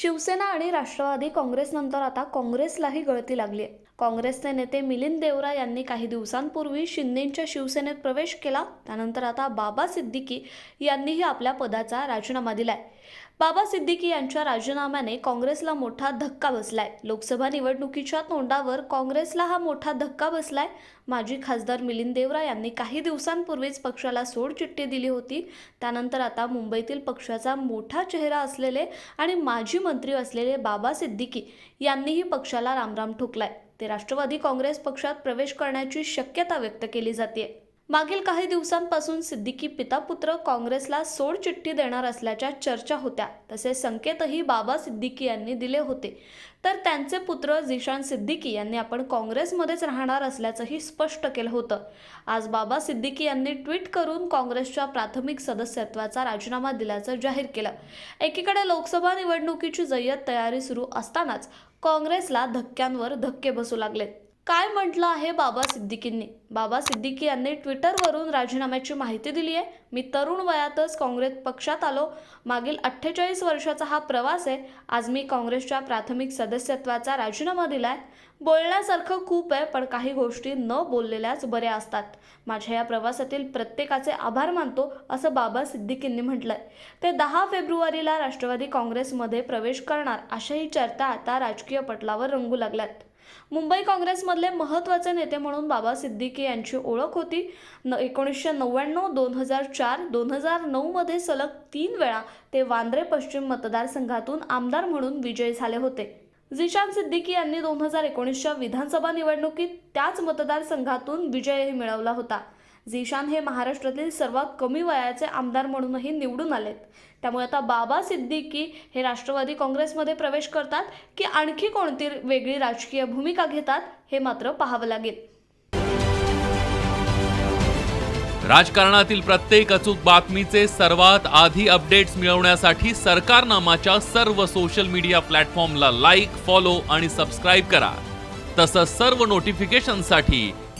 शिवसेना आणि राष्ट्रवादी काँग्रेसनंतर आता काँग्रेसलाही गळती लागली आहे. काँग्रेसचे नेते मिलिंद देवरा यांनी काही दिवसांपूर्वी शिंदेंच्या शिवसेनेत प्रवेश केला. त्यानंतर आता बाबा सिद्दीकी यांनीही आपल्या पदाचा राजीनामा दिलाय. बाबा सिद्दीकी यांच्या राजीनाम्याने काँग्रेसला मोठा धक्का बसलाय. लोकसभा निवडणुकीच्या तोंडावर काँग्रेसला हा मोठा धक्का बसलाय. माजी खासदार मिलिंद देवरा यांनी काही दिवसांपूर्वीच पक्षाला सोडचिठ्ठी दिली होती. त्यानंतर आता मुंबईतील पक्षाचा मोठा चेहरा असलेले आणि माजी मंत्री असलेले बाबा सिद्दीकी यांनीही पक्षाला रामराम ठोकलाय. ते राष्ट्रवादी काँग्रेस पक्षात प्रवेश करण्याची शक्यता व्यक्त केली जाते मागील काही दिवसांपासून सिद्दीकी पितापुत्र काँग्रेसला सोडचिठ्ठी देणार असल्याच्या चर्चा होत्या. तसे संकेतही बाबा सिद्दीकी यांनी दिले होते. तर त्यांचे पुत्र झिशान सिद्दीकी यांनी आपण काँग्रेसमध्येच राहणार असल्याचंही स्पष्ट केलं होतं. आज बाबा सिद्दीकी यांनी ट्विट करून काँग्रेसच्या प्राथमिक सदस्यत्वाचा राजीनामा दिल्याचं जाहीर केलं. एकीकडे लोकसभा निवडणुकीची जय्यत तयारी सुरू असतानाच काँग्रेसला धक्क्यांवर धक्के बसू लागलेत. काय म्हटलं आहे बाबा सिद्दीकींनी? बाबा सिद्दीकी यांनी ट्विटरवरून राजीनाम्याची माहिती दिली आहे. मी तरुण वयातच काँग्रेस पक्षात आलो. मागील अठ्ठेचाळीस वर्षाचा हा प्रवास आहे. आज मी काँग्रेसच्या प्राथमिक सदस्यत्वाचा राजीनामा दिला आहे बोलण्यासारखं खूप आहे पण काही गोष्टी न बोललेल्याच बऱ्या असतात. माझ्या या प्रवासातील प्रत्येकाचे आभार मानतो असं बाबा सिद्दीकींनी म्हटलंय. ते दहा फेब्रुवारीला राष्ट्रवादी काँग्रेसमध्ये प्रवेश करणार अशाही चर्चा आता राजकीय पटलावर रंगू लागल्यात. मुंबई काँग्रेसमधले महत्त्वाचे नेते म्हणून बाबा सिद्दीकी यांची ओळख होती. न एकोणीसशे नव्याण्णव दोन हजार चार दोन हजार नऊमध्ये सलग तीन वेळा ते वांद्रे पश्चिम मतदारसंघातून आमदार म्हणून विजयी झाले होते. झिशान सिद्दीकी यांनी दोन हजार एकोणीसच्या विधानसभा निवडणुकीत त्याच मतदारसंघातून विजयही मिळवला होता. झिशान हे महाराष्ट्रातील सर्वात कमी वयाचे आमदार म्हणूनही निवडून आलेत. त्यामुळे आता बाबा सिद्दीकी हे राष्ट्रवादी काँग्रेसमध्ये प्रवेश करतात की आणखी कोणती वेगळी राजकीय भूमिका घेतात हे मात्र पाहावं लागेल. राजकारणातील प्रत्येक अचूक बातमीचे सर्वात आधी अपडेट्स मिळवण्यासाठी सरकारनामाच्या सर्व सोशल मीडिया प्लॅटफॉर्मला लाईक फॉलो आणि सबस्क्राईब करा. तसंच सर्व नोटिफिकेशनसाठी